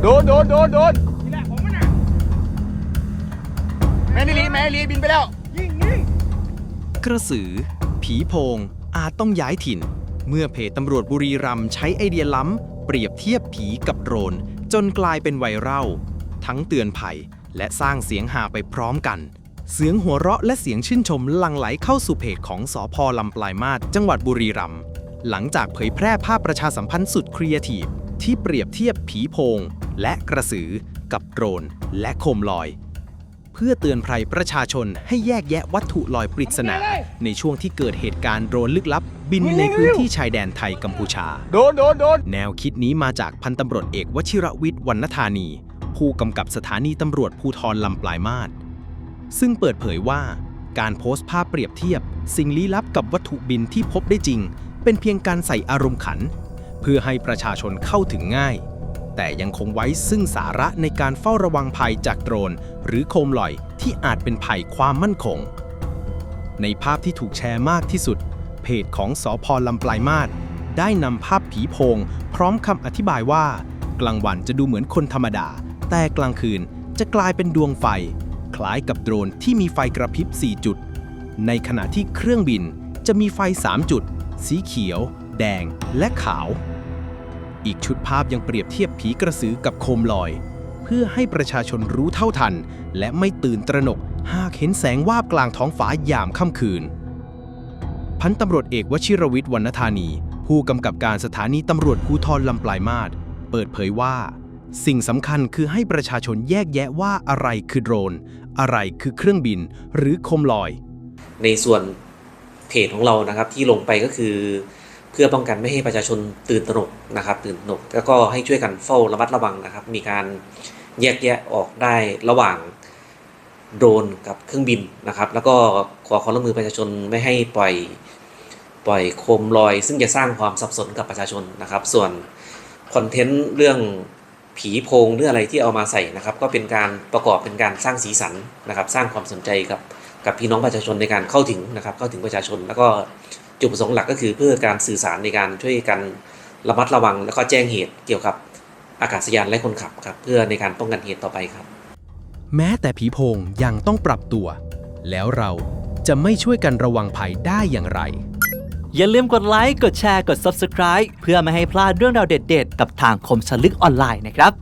นโดนโดนโดนนี่แหละผมมันน่ะแม่นิลีแม่นิลีบินไปแล้ว ยิงยิงกระสือ ผีโพง อาจต้องย้ายถิ่น เมื่อเพจตำรวจบุรีรัมย์ใช้ไอเดียล้ำ เปรียบเทียบผีกับโดรน จนกลายเป็นไวรัลทั้งเตือนภัยและสร้างเสียงหาไปพร้อมกัน เสียงหัวเราะและเสียงชื่นชมหลั่งไหลเข้าสู่เพจของสอพอลำปลายมาศจังหวัดบุรีรัมย์หลังจากเผยแพร่ภาพประชาสัมพันธ์สุดครีเอทีฟที่เปรียบเทียบผีโพง และกระสือ กับโดรน และโคมลอย เพื่อเตือนภัยประชาชนให้แยกแยะวัตถุลอยปริศนา ในช่วงที่เกิดเหตุการณ์โดรนลึกลับ บินในพื้นที่ชายแดนไทยกัมพูชา โดนโดนโดนแนวคิดนี้มาจากพันตำรวจเอกวชิรวิทย์วรรณธานี ผู้กำกับสถานีตำรวจภูทรลำปลายมาศซึ่งเปิดเผยว่า การโพสต์ภาพเปรียบเทียบ สิ่งลี้ลับกับวัตถุบินที่พบได้จริง เป็นเพียงการใส่อารมณ์ขัน เพื่อให้ประชาชนเข้าถึงง่าย แต่ยังคงไว้ซึ่งสาระในการเฝ้าระวังภัยจากโดรน หรือโคมลอยที่อาจเป็นภัยความมั่นคง ในภาพที่ถูกแชร์มากที่สุด เพจของสอพอลำปลายมาศได้นำภาพผีโพง พร้อมคำอธิบายว่า กลางวันจะดูเหมือนคนธรรมดา แต่กลางคืนจะกลายเป็นดวงไฟ คล้ายกับโดรนที่มีไฟกระพริบ 4 จุด ในขณะที่เครื่องบินจะมีไฟ 3 จุด สีเขียว แดงและขาว อีกชุดภาพยังเปรียบเทียบผีกระสือกับโคมลอย เพื่อให้ประชาชนรู้เท่าทัน และไม่ตื่นตระหนก หากเห็นแสงวาบกลางท้องฟ้ายามค่ำคืน พันตำรวจเอกวชิรวิทย์วรรณธานี ผู้กำกับการสถานีตำรวจภูทรลำปลายมาศเปิดเผยว่า สิ่งสำคัญคือให้ประชาชนแยกแยะว่าอะไรคือโดรน อะไรคือเครื่องบิน หรือโคมลอย ในส่วนเพจของเรานะครับที่ลงไปก็คือ เพื่อป้องกันไม่ให้ประชาชนตื่นตระหนกนะครับ ตื่นตระหนกแล้วก็ให้ช่วยกันเฝ้าระมัดระวังนะครับ มีการแยกแยะออกได้ระหว่างโดรนกับเครื่องบินนะครับ แล้วก็ขอความร่วมมือประชาชนไม่ให้ปล่อยปล่อยโคมลอย ซึ่งจะสร้างความสับสนกับประชาชนนะครับ ส่วนคอนเทนต์เรื่องผีโพงหรืออะไรที่เอามาใส่นะครับ ก็เป็นการประกอบเป็นการสร้างสีสันนะครับ สร้างความสนใจกับกับพี่น้องประชาชนในการเข้าถึงนะครับ เข้าถึงประชาชนแล้วก็ จุดประสงค์หลักก็คือเพื่อการสื่อสารในการช่วยกันระมัดระวัง แล้วก็แจ้งเหตุเกี่ยวกับอากาศยานและคนขับครับ เพื่อในการป้องกันเหตุต่อไปครับ แม้แต่ผีโพงยังต้องปรับตัว แล้วเราจะไม่ช่วยกันระวังภัยได้อย่างไร อย่าลืมกดไลค์ กดแชร์ กด Subscribe เพื่อไม่ให้พลาดเรื่องราวเด็ด ๆ กับทางคมสนลึกออนไลน์นะครับ